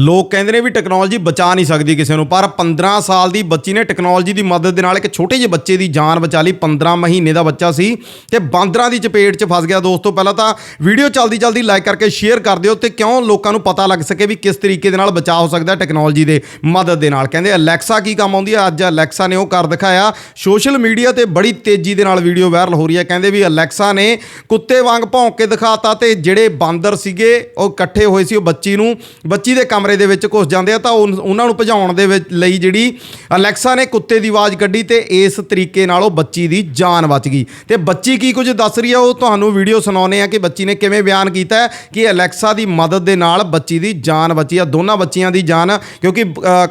ਲੋਕ ਕਹਿੰਦੇ ਨੇ ਵੀ ਟੈਕਨੋਲੋਜੀ ਬਚਾ ਨਹੀਂ ਸਕਦੀ ਕਿਸੇ ਨੂੰ, ਪਰ 15 ਸਾਲ ਦੀ ਬੱਚੀ ਨੇ ਟੈਕਨੋਲੋਜੀ ਦੀ ਮਦਦ ਦੇ ਨਾਲ ਇੱਕ ਛੋਟੇ ਜਿਹੇ ਬੱਚੇ ਦੀ ਜਾਨ ਬਚਾ ਲਈ 15 ਮਹੀਨੇ ਦਾ ਬੱਚਾ ਸੀ ਤੇ ਬਾਂਦਰਾਂ ਦੀ ਚਪੇਟ 'ਚ ਫਸ ਗਿਆ। ਦੋਸਤੋ, ਪਹਿਲਾਂ ਤਾਂ ਵੀਡੀਓ ਚਲਦੀ ਚਲਦੀ ਲਾਈਕ ਕਰਕੇ ਸ਼ੇਅਰ ਕਰ ਦਿਓ ਤੇ ਕਿਉਂ ਲੋਕਾਂ ਨੂੰ ਪਤਾ ਲੱਗ ਸਕੇ ਵੀ ਕਿਸ ਤਰੀਕੇ ਦੇ ਨਾਲ ਬਚਾ ਹੋ ਸਕਦਾ ਟੈਕਨੋਲੋਜੀ ਦੇ ਮਦਦ ਦੇ ਨਾਲ। ਕਹਿੰਦੇ ਅਲੈਕਸਾ ਕੀ ਕੰਮ ਆਉਂਦੀ ਹੈ ਅੱਜ ਅਲੈਕਸਾ ਨੇ ਉਹ ਕਰ ਦਿਖਾਇਆ। ਸੋਸ਼ਲ ਮੀਡੀਆ ਤੇ ਬੜੀ ਤੇਜ਼ੀ ਦੇ ਨਾਲ ਵੀਡੀਓ ਵਾਇਰਲ ਹੋ ਰਹੀ ਹੈ। ਕਹਿੰਦੇ ਵੀ ਅਲੈਕਸਾ ਨੇ ਕੁੱਤੇ ਵਾਂਗ ਭੌਂਕ ਕੇ ਦਿਖਾਤਾ ਤੇ ਜਿਹੜੇ ਬਾਂਦਰ ਸੀਗੇ, ਉਹ ਇਕੱਠੇ ਹੋਏ ਸੀ, ਉਹ ਬੱਚੀ ਨੂੰ, ਬੱਚੀ ਦੇ ਕੰਮ ਕਮਰੇ ਦੇ ਵਿੱਚ ਘੁਸ ਜਾਂਦੇ ਆ, ਤਾਂ ਉਹਨਾਂ ਨੂੰ ਭਜਾਉਣ ਦੇ ਵਿੱਚ ਲਈ ਜਿਹੜੀ ਅਲੈਕਸਾ ਨੇ ਕੁੱਤੇ ਦੀ ਆਵਾਜ਼ ਕੱਢੀ ਤੇ ਇਸ ਤਰੀਕੇ ਨਾਲ ਉਹ ਬੱਚੀ ਦੀ ਜਾਨ ਬਚ ਗਈ। ਤੇ ਬੱਚੀ ਕੀ ਕੁਝ ਦੱਸ ਰਹੀ ਆ? ਉਹ ਤੁਹਾਨੂੰ ਵੀਡੀਓ ਸੁਣਾਉਨੇ ਆ ਕਿ ਬੱਚੀ ਨੇ ਕਿਵੇਂ ਬਿਆਨ ਕੀਤਾ ਹੈ ਕਿ ਅਲੈਕਸਾ ਦੀ ਮਦਦ ਦੇ ਨਾਲ ਬੱਚੀ ਦੀ ਜਾਨ ਬਚੀ ਆ, ਦੋਨਾਂ ਬੱਚੀਆਂ ਦੀ ਜਾਨ, ਕਿਉਂਕਿ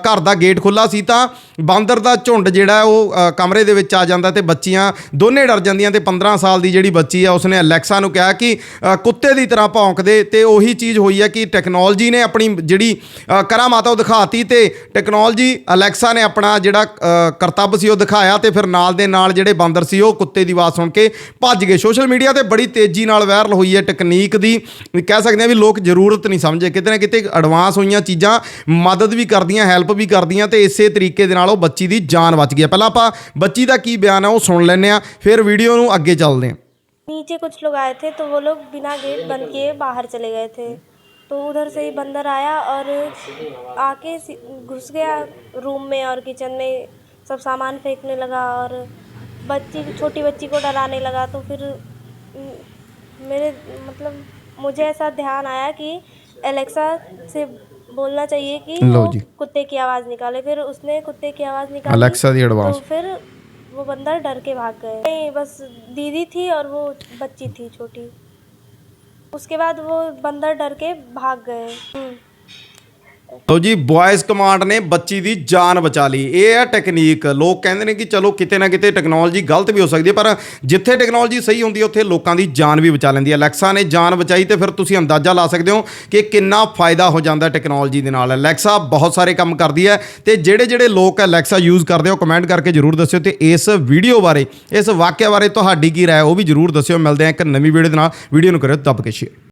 ਘਰ ਦਾ ਗੇਟ ਖੁੱਲਾ ਸੀ ਤਾਂ ਬਾਂਦਰ ਦਾ ਝੁੰਡ ਜਿਹੜਾ ਉਹ ਕਮਰੇ ਦੇ ਵਿੱਚ ਆ ਜਾਂਦਾ ਤੇ ਬੱਚੀਆਂ ਦੋਨੇ ਡਰ ਜਾਂਦੀਆਂ ਤੇ 15 ਸਾਲ ਦੀ ਜਿਹੜੀ ਬੱਚੀ ਆ, ਉਸਨੇ ਅਲੈਕਸਾ ਨੂੰ ਕਿਹਾ ਕਿ ਕੁੱਤੇ ਦੀ ਤਰ੍ਹਾਂ ਭੌਂਕਦੇ ਤੇ ਉਹੀ ਚੀਜ਼ ਹੋਈ ਹੈ ਕਿ ਟੈਕਨੋਲੋਜੀ ਨੇ ਆਪਣੀ ਜਿਹੜੀ ਕਰਾਮਾਤ ਆ ਉਹ ਦਿਖਾਤੀ ਤੇ ਟੈਕਨੋਲੋਜੀ ਅਲੈਕਸਾ ਨੇ ਆਪਣਾ ਜਿਹੜਾ ਅ, ਕਰਤੱਵ ਸੀ ਉਹ ਦਿਖਾਇਆ ਤੇ ਫਿਰ ਨਾਲ ਦੇ ਨਾਲ ਜਿਹੜੇ ਬਾਂਦਰ ਸੀ ਉਹ ਕੁੱਤੇ ਦੀ ਆਵਾਜ਼ ਸੁਣ ਕੇ ਭੱਜ ਗਏ ਸੋਸ਼ਲ ਮੀਡੀਆ ਤੇ ਬੜੀ ਤੇਜ਼ੀ ਨਾਲ ਵਾਇਰਲ ਹੋਈ ਹੈ ਟੈਕਨੀਕ ਦੀ ਵੀ ਕਹਿ ਸਕਦੇ ਆ ਵੀ ਲੋਕ ਜ਼ਰੂਰਤ ਨਹੀਂ ਸਮਝੇ ਕਿਤੇ ਨਾ ਕਿਤੇ ਐਡਵਾਂਸ ਹੋਈਆਂ ਚੀਜ਼ਾਂ ਮਦਦ ਵੀ ਕਰਦੀਆਂ ਹੈਲਪ ਵੀ ਕਰਦੀਆਂ ਤੇ ਇਸੇ ਤਰੀਕੇ ਦੇ ਨਾਲ ਉਹ ਬੱਚੀ ਦੀ ਜਾਨ ਬਚ ਗਈ ਹੈ। ਪਹਿਲਾਂ ਆਪਾਂ ਬੱਚੀ ਦਾ ਕੀ ਬਿਆਨ ਹੈ ਉਹ ਸੁਣ ਲੈਂਦੇ ਆ ਫਿਰ ਵੀਡੀਓ ਨੂੰ ਅੱਗੇ ਚੱਲਦੇ ਹਾਂ नीचे कुछ लोग आए थे तो वो लोग बिना गेट बंद किए बाहर चले गए थे तो उधर से ही बंदर आया और आके घुस गया रूम में और किचन में सब सामान फेंकने लगा और बच्ची छोटी बच्ची को डराने लगा। तो फिर मेरे मतलब मुझे ऐसा ध्यान आया कि एलेक्सा से बोलना चाहिए कि वो कुत्ते की आवाज़ निकाले। फिर उसने कुत्ते की आवाज़ निकाली अलेक्सा दी advance। तो फिर वो बंदर डर के भाग गए। नहीं बस दीदी थी और वो बच्ची थी छोटी। उसके बाद वो बंदर डर के भाग गए हम्म। ਤੋ ਜੀ ਵੌਇਸ ਕਮਾਂਡ ਨੇ ਬੱਚੀ ਦੀ ਜਾਨ ਬਚਾ ਲਈ। ਇਹ ਹੈ ਟੈਕਨੀਕ ਲੋਕ ਕਹਿੰਦੇ ਨੇ ਕਿ ਚਲੋ ਕਿਤੇ ਨਾ ਕਿਤੇ ਟੈਕਨੋਲੋਜੀ ਗਲਤ ਵੀ ਹੋ ਸਕਦੀ ਹੈ, ਪਰ ਜਿੱਥੇ ਟੈਕਨੋਲੋਜੀ ਸਹੀ ਹੁੰਦੀ ਹੈ, ਉੱਥੇ ਲੋਕਾਂ ਦੀ ਜਾਨ ਵੀ ਬਚਾ ਲੈਂਦੀ ਹੈ। ਅਲੈਕਸਾ ਨੇ ਜਾਨ ਬਚਾਈ ਤੇ ਫਿਰ ਤੁਸੀਂ ਅੰਦਾਜ਼ਾ ਲਾ ਸਕਦੇ ਹੋ ਕਿ ਕਿੰਨਾ ਫਾਇਦਾ ਹੋ ਜਾਂਦਾ ਟੈਕਨੋਲੋਜੀ ਦੇ ਨਾਲ। ਅਲੈਕਸਾ ਬਹੁਤ ਸਾਰੇ ਕੰਮ ਕਰਦੀ ਹੈ ਤੇ ਜਿਹੜੇ ਜਿਹੜੇ ਲੋਕ ਅਲੈਕਸਾ ਯੂਜ਼ ਕਰਦੇ ਹੋ ਕਮੈਂਟ ਕਰਕੇ ਜਰੂਰ ਦੱਸਿਓ ਤੇ ਇਸ ਵੀਡੀਓ ਬਾਰੇ, ਇਸ ਵਾਕਿਆ ਬਾਰੇ ਤੁਹਾਡੀ ਕੀ ਰਾਏ ਉਹ ਵੀ ਜਰੂਰ ਦੱਸਿਓ। ਮਿਲਦੇ ਹਾਂ ਇੱਕ ਨਵੀਂ ਵੀਡੀਓ ਦੇ ਨਾਲ। ਵੀਡੀਓ ਨੂੰ ਕਰਿਓ, ਦੱਬ ਕੇ ਸ਼ੇਅਰ